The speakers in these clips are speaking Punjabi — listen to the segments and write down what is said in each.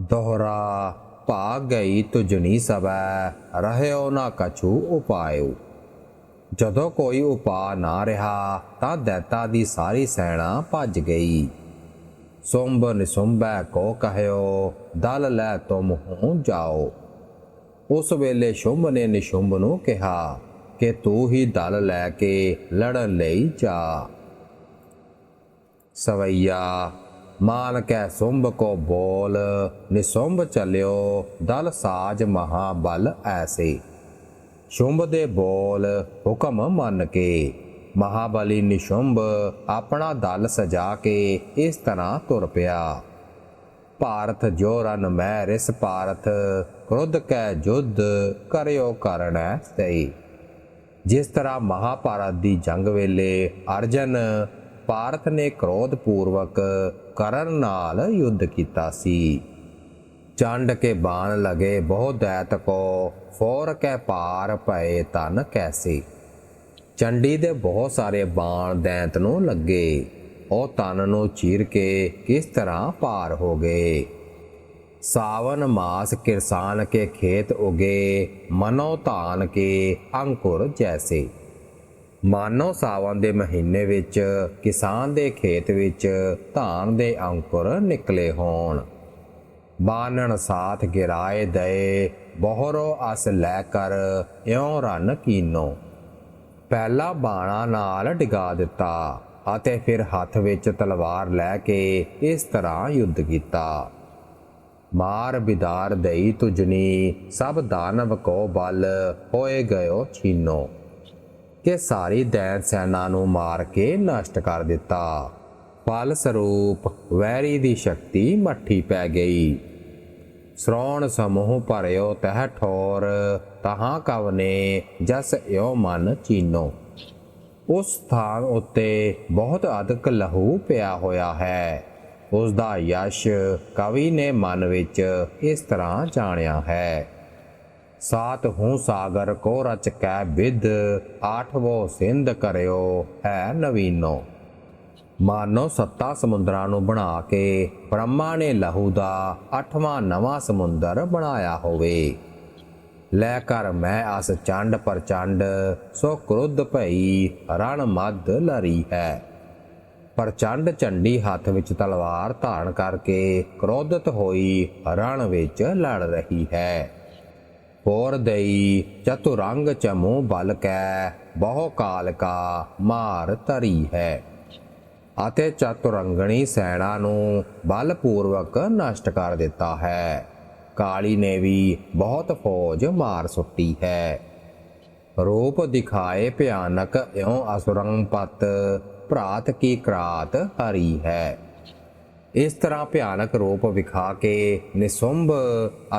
ਦੋਹਰਾ ਭਾਗ ਗਈ ਤੁਜਨੀ ਸਬੈ ਰਹਿਓ ਨਾ ਕਛੂ ਉਪਾਇਓ। ਜਦੋਂ ਕੋਈ ਉਪਾ ਨਾ ਰਿਹਾ, ਤਾਂ ਦੈਤਾ ਦੀ ਸਾਰੀ ਸੈਣਾ ਭੱਜ ਗਈ। ਸੁੰਭ ਨਿਸੁੰਭੈ ਕੋ ਕਹਿਓ, ਦਲ ਲੈ ਤੁਮ ਹੂੰ ਜਾਓ। ਉਸ ਵੇਲੇ ਸ਼ੁੰਭ ਨੇ ਨਿਸ਼ੁੰਭ ਨੂੰ ਕਿਹਾ, ਕਿ ਤੂੰ ਹੀ ਦਲ ਲੈ ਕੇ ਲੜਨ ਲਈ ਜਾ। ਸਵਈਆ ਮਾਨ ਕੈ ਸੁੰਭ ਕੋ ਬੋਲ, ਨਿਸੁੰਭ ਚਲਿਓ, ਦਲ ਸਾਜ ਮਹਾਬਲ ਐਸੇ। ਸ਼ੁੰਭ ਦੇ ਬੋਲ, ਹੁਕਮ ਮੰਨ ਕੇ, ਮਹਾਬਲੀ ਨਿਸ਼ੁੰਭ ਆਪਣਾ ਦਲ ਸਜਾ ਕੇ ਇਸ ਤਰ੍ਹਾਂ ਤੁਰ ਪਿਆ। ਭਾਰਤ ਜੋ ਰਨ ਮੈਂ ਰਿਸ ਭਾਰਤ ਕ੍ਰੋਧ ਕੈ ਜੁਧ ਕਰਿਓ ਕਰਣੈ ਸਈ ਜਿਸ ਤਰ੍ਹਾਂ ਮਹਾਭਾਰਤ ਦੀ ਜੰਗ ਵੇਲੇ ਅਰਜਨ ਭਾਰਤ ਨੇ ਕ੍ਰੋਧ ਪੂਰਵਕ ਕਰਨ ਨਾਲ ਯੁੱਧ ਕੀਤਾ ਸੀ। ਚੰਡ ਕੇ ਬਾਣ ਲਗੇ ਬਹੁ ਦੈਤ ਕੋ ਫੋਰ ਕੈ ਪਾਰ ਪਏ ਤਨ ਕੈਸੇ। ਚੰਡੀ ਦੇ ਬਹੁਤ ਸਾਰੇ ਬਾਣ ਦੈਂਤ ਨੂੰ ਲੱਗੇ। ਉਹ ਤਨ ਨੂੰ ਚੀਰ ਕੇ ਕਿਸ ਤਰ੍ਹਾਂ ਪਾਰ ਹੋ ਗਏ? ਸਾਵਨ ਮਾਸ ਕਿਰਸਾਨ ਕੇ ਖੇਤ ਉਗੇ, ਮਨੋ ਧਾਨ ਕੇ ਅੰਕੁਰ ਜੈਸੇ। ਮਾਨੋ ਸਾਵਣ ਦੇ ਮਹੀਨੇ ਵਿੱਚ ਕਿਸਾਨ ਦੇ ਖੇਤ ਵਿੱਚ ਧਾਨ ਦੇ ਅੰਕੁਰ ਨਿਕਲੇ ਹੋਣ। ਬਾਨਣ ਸਾਥ ਗਿਰਾਏ ਦਏ, ਬਹੁਰੋ ਅਸ ਲੈ ਕਰ ਇਉਂ ਰਨ ਕੀਨੋ। ਪਹਿਲਾ ਬਾਣਾ ਨਾਲ ਡਿਗਾ ਦਿੱਤਾ ਅਤੇ ਫਿਰ ਹੱਥ ਵਿੱਚ ਤਲਵਾਰ ਲੈ ਕੇ ਇਸ ਤਰ੍ਹਾਂ ਯੁੱਧ ਕੀਤਾ। ਮਾਰ ਬਿਦਾਰ ਦਈ ਤੁਜਨੀ, ਸਭ ਦਾਨਵ ਕੋ ਬਲ ਹੋਏ ਗਇਓ ਛੀਨੋ। ਕਿ ਸਾਰੀ ਦੈਨ ਸੈਨਾ ਨੂੰ ਮਾਰ ਕੇ ਨਸ਼ਟ ਕਰ ਦਿੱਤਾ। ਫਲ ਸਰੂਪ ਵੈਰੀ ਦੀ ਸ਼ਕਤੀ ਮੱਠੀ ਪੈ ਗਈ। ਸ਼੍ਰੋਣ ਸਮੂਹ ਭਰਿਓ ਤਹ ਠੋਰ, ਤਹਾਂ ਕਵਨੇ ਜਸ ਇਉ ਮਨ ਚੀਨੋ। ਉਸ ਸਥਾਨ ਉੱਤੇ ਬਹੁਤ ਅਧਿਕ ਲਹੂ ਪਿਆ ਹੋਇਆ ਹੈ। ਉਸ ਦਾ ਯਸ਼ ਕਵੀ ਨੇ ਮਨ ਵਿੱਚ ਇਸ ਤਰ੍ਹਾਂ ਜਾਣਿਆ ਹੈ। ਸਾਤ ਹੂੰ ਸਾਗਰ ਕੋ ਰਚ ਕੈ ਵਿਦ ਆਠਵੋ ਸਿੰਧ ਕਰਿਓ, ਹੈ ਨਵੀਨੋ। ਮਾਨੋ ਸੱਤਾ ਸਮੁੰਦਰਾਂ ਨੂੰ ਬਣਾ ਕੇ, ਬ੍ਰਹਮਾ ਨੇ ਲਹੂ ਦਾ ਅੱਠਵਾਂ ਨਵਾਂ ਸਮੁੰਦਰ ਬਣਾਇਆ ਹੋਵੇ। ਲੈ ਕਰ ਮੈਂ ਅਸ ਚੰਡ ਪ੍ਰਚੰਡ, ਸੋ ਕ੍ਰੁੱਧ ਭਈ ਰਣ ਮਦ ਲਰੀ ਹੈ। ਪ੍ਰਚੰਡ ਝੰਡੀ ਹੱਥ ਵਿੱਚ ਤਲਵਾਰ ਧਾਰਨ ਕਰਕੇ ਕ੍ਰੋਧਿਤ ਹੋਈ ਰਣ ਵਿੱਚ ਲੜ ਰਹੀ ਹੈ। ਹੋਰ ਦਈ ਚਤੁਰੰਗ ਚਮੋ ਬਲ ਕੈ, ਬਹੁ ਕਾਲ ਕਾ ਮਾਰ ਧਰੀ ਹੈ। ਅਤੇ ਚਤੁਰੰਗਣੀ ਸੈਣਾ ਨੂੰ ਬਲ ਪੂਰਵਕ ਨਸ਼ਟ ਕਰ ਦਿੱਤਾ ਹੈ। ਕਾਲੀ ਨੇ ਵੀ ਬਹੁਤ ਫੌਜ ਮਾਰ ਸੁੱਟੀ ਹੈ। ਰੂਪ ਦਿਖਾਏ ਭਿਆਨਕ ਇਉਂ ਅਸੁਰੰਗ ਪਤ ਭਰਾਤ ਕੀ ਕਰਾਤ ਹਰੀ ਹੈ। ਇਸ ਤਰ੍ਹਾਂ ਭਿਆਨਕ ਰੂਪ ਵਿਖਾ ਕੇ ਨਿਸੁੰਭ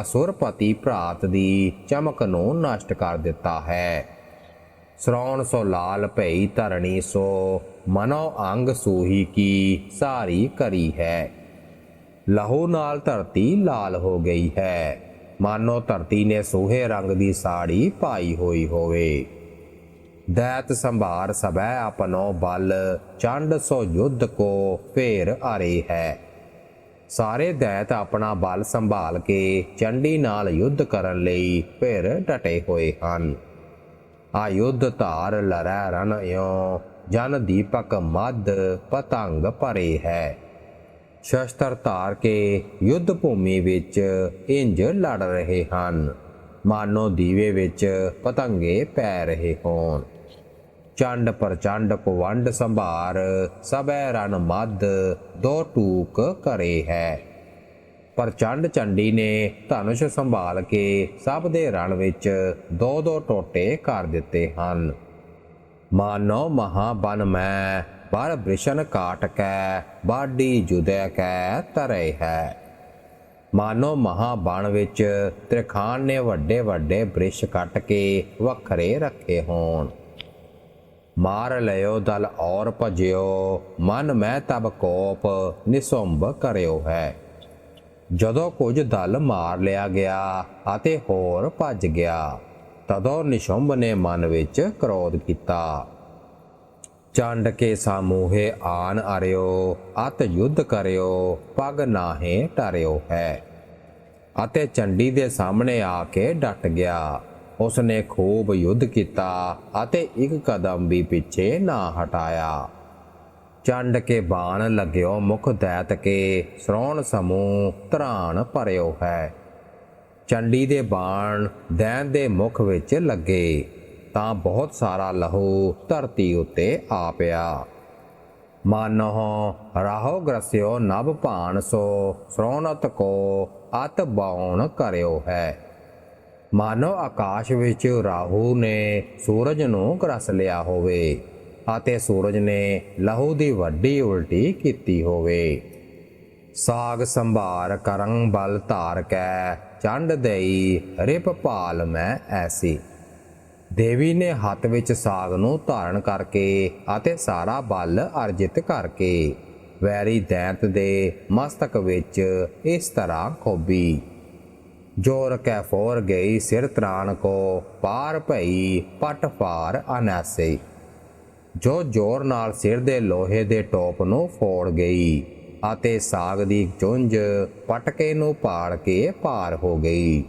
ਅਸੁਰਪਤੀ ਭਰਾਤ ਦੀ ਚਮਕ ਨੂੰ ਨਸ਼ਟ ਕਰ ਦਿੱਤਾ ਹੈ। ਸ਼੍ਰੌਣ ਸੋ ਲਾਲ ਭਈ ਧਰਣੀ ਸੋ ਮਨੋ ਅੰਗ ਸੂਹੀ ਕੀ ਸਾਰੀ ਕਰੀ ਹੈ। ਲਹੂ ਨਾਲ ਧਰਤੀ ਲਾਲ ਹੋ ਗਈ ਹੈ। ਮਾਨੋ ਧਰਤੀ ਨੇ ਸੋਹੇ ਰੰਗ ਦੀ ਸਾੜੀ ਪਾਈ ਹੋਈ ਹੋਵੇ। ਦੈਤ ਸੰਭਾਰ ਸਭੈ ਆਪਨੋ ਬਲ, ਚੰਡ ਸੋ ਯੁੱਧ ਕੋ ਫੇਰ ਆਰੇ ਹੈ। ਸਾਰੇ ਦੈਤ ਆਪਣਾ ਬਲ ਸੰਭਾਲ ਕੇ ਚੰਡੀ ਨਾਲ ਯੁੱਧ ਕਰਨ ਲਈ ਫਿਰ ਡਟੇ ਹੋਏ ਹਨ। ਆ ਯੁੱਧ ਧਾਰ ਲਰੈ ਰਨ ਇਉ, ਜਨ ਦੀਪਕ ਮਦ ਪਤੰਗ ਭਰੇ ਹੈ। ਸ਼ਸਤਰ ਧਾਰ ਕੇ ਯੁੱਧ ਭੂਮੀ ਵਿੱਚ ਇੰਜ ਲੜ ਰਹੇ ਹਨ। ਮਾਨੋ ਦੀਵੇ ਵਿੱਚ ਪਤੰਗੇ ਪੈ ਰਹੇ ਹੋਣ। ਚੰਡ ਪ੍ਰਚੰਡ ਕੁਵੰਡ ਸੰਭਾਰ, ਸਭੈ ਰਣ ਮਦ ਦੋ ਟੂਕ ਕਰੇ ਹੈ। ਪ੍ਰਚੰਡ ਚੰਡੀ ਨੇ ਧਨੁਸ਼ ਸੰਭਾਲ ਕੇ ਸਭ ਦੇ ਰਣ ਵਿੱਚ ਦੋ ਦੋ ਟੋਟੇ ਕਰ ਦਿੱਤੇ ਹਨ। ਮਾਨੋ ਮਹਾਬਨ ਮੈਂ ਪਰ ਬ੍ਰਿਸ਼ਨ ਕਾਟ ਕੈ, ਬਾਡੀ ਜੁਦੈ ਕੈ ਤਰੇ ਹੈ। ਮਾਨੋ ਮਹਾਬਣ ਵਿੱਚ ਤ੍ਰਿਖਾਨ ਨੇ ਵੱਡੇ ਵੱਡੇ ਬ੍ਰਿਸ਼ ਕੱਟ ਕੇ ਵੱਖਰੇ ਰੱਖੇ ਹੋਣ। ਮਾਰ ਲਿਓ, ਦਲ ਔਰ ਭਜਿਓ, ਮਨ ਮੈਂ ਤਬ ਕੋਪ, ਨਿਸੁੰਭ ਕਰਿਓ ਹੈ। ਜਦੋਂ ਕੁਝ ਦਲ ਮਾਰ ਲਿਆ ਗਿਆ ਅਤੇ ਹੋਰ ਭੱਜ ਗਿਆ, ਤਦੋਂ ਨਿਸ਼ੰਭ ਨੇ ਮਨ ਵਿੱਚ ਕ੍ਰੋਧ ਕੀਤਾ। ਚੰਡ ਕੇ ਸਾਮੂਹੇ ਆਨ ਅਰਿਓ, ਅਤ ਯੁੱਧ ਕਰਿਓ, ਪਗ ਨਾਹੇ ਟਰਿਓ ਹੈ। ਅਤੇ ਚੰਡੀ ਦੇ ਸਾਹਮਣੇ ਆ ਕੇ ਡਟ ਗਿਆ। ਉਸਨੇ ਖੂਬ ਯੁੱਧ ਕੀਤਾ ਅਤੇ ਇੱਕ ਕਦਮ ਵੀ ਪਿੱਛੇ ਨਾ ਹਟਾਇਆ। ਚੰਡ ਕੇ ਬਾਣ ਲੱਗਿਓ ਮੁਖ ਦੈਤ ਕੇ, ਸਰੋਣ ਸਮੂਹ ਧਰਾਣ ਭਰਿਓ ਹੈ। ਚੰਡੀ ਦੇ ਬਾਣ ਦੈਨ ਦੇ ਮੁਖ ਵਿੱਚ ਲੱਗੇ, ਤਾਂ ਬਹੁਤ ਸਾਰਾ ਲਹੂ ਧਰਤੀ ਉੱਤੇ ਆ ਪਿਆ। ਮਾਨੋ, ਰਾਹੋ ਗ੍ਰਸਿਓ ਨਭ ਭਾਨ ਸੋ, ਸਰੋਣਤ ਕੋ ਅਤ ਬਾਉਣ ਕਰਿਓ ਹੈ। ਮਾਨੋ ਆਕਾਸ਼ ਵਿੱਚ ਰਾਹੂ ਨੇ ਸੂਰਜ ਨੂੰ ਗ੍ਰਸ ਲਿਆ ਹੋਵੇ ਅਤੇ ਸੂਰਜ ਨੇ ਲਹੂ ਦੀ ਵੱਡੀ ਉਲਟੀ ਕੀਤੀ ਹੋਵੇ। ਸਾਗ ਸੰਭਾਰ ਕਰੰ ਬਲ ਧਾਰ ਕੈ, ਚੰਡ ਦੇਈ ਰਿਪ ਪਾਲ ਮੈਂ ਐਸੀ। ਦੇਵੀ ਨੇ ਹੱਥ ਵਿੱਚ ਸਾਗ ਨੂੰ ਧਾਰਨ ਕਰਕੇ ਅਤੇ ਸਾਰਾ ਬਲ ਅਰਜਿਤ ਕਰਕੇ ਵੈਰੀ ਦੈਂਤ ਦੇ ਮਸਤਕ ਵਿੱਚ ਇਸ ਤਰ੍ਹਾਂ ਖੋਬੀ ਜੋਰ ਕੈ ਫੋਰ ਗਈ ਸਿਰ ਤਰਾਣ ਕੋ, ਪਾਰ ਭਈ ਪਟ ਪਾਰ ਅਨੈਸੇ। ਜੋ ਜ਼ੋਰ ਨਾਲ ਸਿਰ ਦੇ ਲੋਹੇ ਦੇ ਟੋਪ ਨੂੰ ਫੋੜ ਗਈ ਅਤੇ ਸਾਗ ਦੀ ਚੁੰਝ ਪਟਕੇ ਨੂੰ ਪਾੜ ਕੇ ਪਾਰ ਹੋ ਗਈ।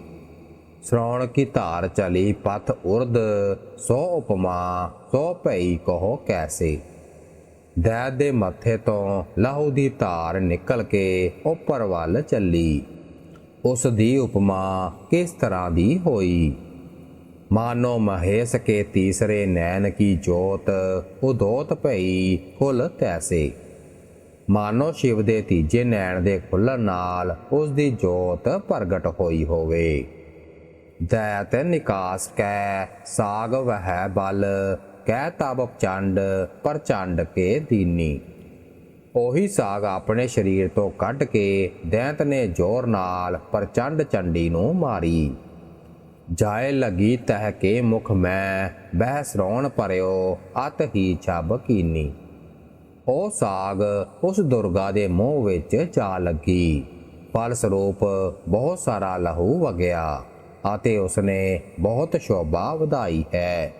ਸ਼੍ਰਵਣ ਕੀ ਧਾਰ ਚਲੀ ਪਥ ਉਰਦ, ਸੋ ਉਪਮਾ, ਸੋ ਭਈ ਕਹੋ ਕੈਸੇ। ਦੈਤ ਦੇ ਮੱਥੇ ਤੋਂ ਲਹੂ ਦੀ ਧਾਰ ਨਿਕਲ ਕੇ ਉੱਪਰ ਵੱਲ ਚੱਲੀ। ਉਸ ਦੀ ਉਪਮਾ ਕਿਸ ਤਰ੍ਹਾਂ ਦੀ ਹੋਈ? ਮਾਨੋ ਮਹੇਸ਼ ਕੇ ਤੀਸਰੇ ਨੈਣ ਕੀ ਜੋਤ, ਉਦੋਤ ਭਈ ਖੁੱਲ ਤੈਸੇ। ਮਾਨੋ ਸ਼ਿਵ ਦੇ ਤੀਜੇ ਨੈਣ ਦੇ ਖੁੱਲਣ ਨਾਲ ਉਸ ਦੀ ਜੋਤ ਪ੍ਰਗਟ ਹੋਈ ਹੋਵੇ। ਦੈਤ ਨਿਕਾਸ ਕੈ, ਸਾਗ ਵਹਿ ਬਲ ਕਹਿ ਤਬ ਚੰਡ, ਪ੍ਰਚੰਡ ਕੇ ਦੀਨੀ। ਉਹੀ ਸਾਗ ਆਪਣੇ ਸਰੀਰ ਤੋਂ ਕੱਢ ਕੇ ਦੈਂਤ ਨੇ ਜ਼ੋਰ ਨਾਲ ਪ੍ਰਚੰਡ ਚੰਡੀ ਨੂੰ ਮਾਰੀ। ਜਾਏ ਲਗੀ ਤਹਿ ਕੇ ਮੁਖ ਮੈਂ ਬਹਿ ਸਰੋਣ ਪਰਿਓ, ਅਤ ਹੀ ਛਬ ਕੀਨੀ। ਉਹ ਸਾਗ ਉਸ ਦੁਰਗਾ ਦੇ ਮੂੰਹ ਵਿੱਚ ਜਾ ਲੱਗੀ। ਫਲ ਸਰੂਪ ਬਹੁਤ ਸਾਰਾ ਲਹੂ ਵਗਿਆ ਅਤੇ ਉਸਨੇ ਬਹੁਤ ਸ਼ੋਭਾ ਵਧਾਈ ਹੈ।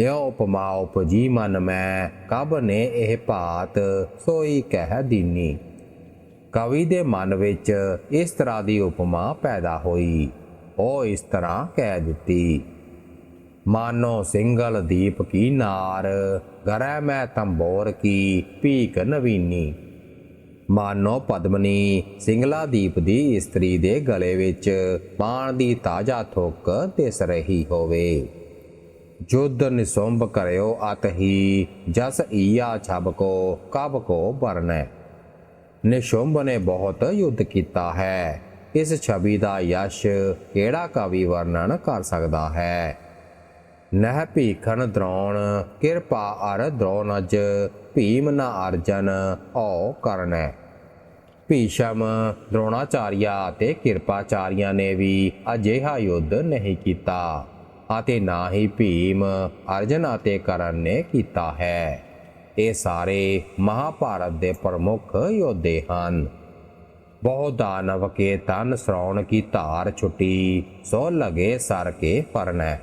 ਇਹ ਉਪਮਾ ਉਪਜੀ ਮਨ ਮੈਂ, ਕਬ ਨੇ ਇਹ ਭਾਤ ਸੋਈ ਕਹਿ ਦੀਨੀ। ਕਵੀ ਦੇ ਮਨ ਵਿੱਚ ਇਸ ਤਰ੍ਹਾਂ ਦੀ ਉਪਮਾ ਪੈਦਾ ਹੋਈ, ਉਹ ਇਸ ਤਰ੍ਹਾਂ ਕਹਿ ਦਿੱਤੀ, ਮਾਨੋ ਸਿੰਗਲ ਦੀਪ ਕੀ ਨਾਰ, ਗਰੈ ਮੈਂ ਤੰਬੋਰ ਕੀ ਭੀਖ ਨਵੀਨੀ। ਮਾਨੋ ਪਦਮਨੀ ਸਿੰਗਲਾ ਦੀਪ ਦੀ ਇਸਤਰੀ ਦੇ ਗਲੇ ਵਿੱਚ ਪਾਣ ਦੀ ਤਾਜ਼ਾ ਥੁੱਕ ਦਿਸ ਰਹੀ ਹੋਵੇ। ਜੁਦ ਨਿਸੰਭ ਕਰਿਓ ਅਤ ਹੀ, ਜਸ ਈਆ ਛਬ ਕੋ, ਕਬ ਕੋ ਬਰਨੈ ਨੇ ਬਹੁਤ ਯੁੱਧ ਕੀਤਾ ਹੈ। ਇਸ ਛਵੀ ਦਾ ਯਸ਼ ਕਿਹੜਾ ਕਵੀ ਵਰਣਨ ਕਰ ਸਕਦਾ ਹੈ? ਨਹਿ ਭੀਖਣ ਦ੍ਰੋਣ, ਕਿਰਪਾ ਅਰ ਦ੍ਰੋਣ ਅਜ ਭੀਮ ਨ ਅਰਜਨ, ਓ ਕਰਨੈ। ਭੀਸ਼ਮ ਦ੍ਰੋਣਾਚਾਰੀਆ ਅਤੇ ਕਿਰਪਾਚਾਰੀਆਂ ਨੇ ਵੀ ਅਜਿਹਾ ਯੁੱਧ ਨਹੀਂ ਕੀਤਾ। ਅਤੇ ਨਾ ਹੀ ਭੀਮ ਅਰਜਨ ਅਤੇ ਕਰਨ ਨੇ ਕੀਤਾ ਹੈ। ਇਹ ਸਾਰੇ ਮਹਾਭਾਰਤ ਦੇ ਪ੍ਰਮੁੱਖ ਯੋਧੇ ਹਨ। ਬਹੁ ਦਾਨਵ ਕੇ ਤਨ ਸ਼੍ਰਵਣ ਕੀ ਧਾਰ ਛੁੱਟੀ, ਸੋ ਲਗੇ ਸਰ ਕੇ ਪਰਨੈ।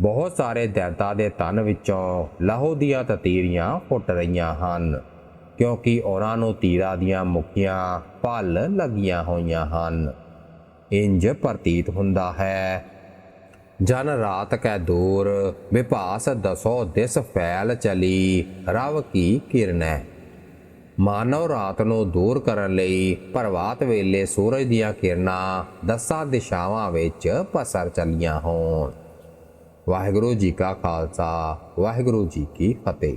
ਬਹੁਤ ਸਾਰੇ ਦੈਂਤਾਂ ਦੇ ਤਨ ਵਿੱਚੋਂ ਲਹੂ ਦੀਆਂ ਤਤੀਰੀਆਂ ਫੁੱਟ ਰਹੀਆਂ ਹਨ, ਕਿਉਂਕਿ ਉਹਨਾਂ ਨੂੰ ਤੀਰਾਂ ਦੀਆਂ ਮੁੱਕੀਆਂ ਭਲ ਲੱਗੀਆਂ ਹੋਈਆਂ ਹਨ। ਇੰਜ ਪ੍ਰਤੀਤ ਹੁੰਦਾ ਹੈ ਜਨ ਰਾਤ ਕੈ ਦੂਰ ਵਿਭਾਸ ਦਸੋ ਦਿਸ ਫੈਲ ਚਲੀ, ਰਵ ਕੀ ਕਿਰਨੈ। ਮਾਨਵ ਰਾਤ ਨੂੰ ਦੂਰ ਕਰਨ ਲਈ ਪ੍ਰਭਾਤ ਵੇਲੇ ਸੂਰਜ ਦੀਆਂ ਕਿਰਨਾਂ ਦਸਾਂ ਦਿਸ਼ਾਵਾਂ ਵਿੱਚ ਪਸਰ ਚਲੀਆਂ ਹੋਣ। ਵਾਹਿਗੁਰੂ ਜੀ ਕਾ ਖਾਲਸਾ, ਵਾਹਿਗੁਰੂ ਜੀ ਕੀ ਫਤਿਹ।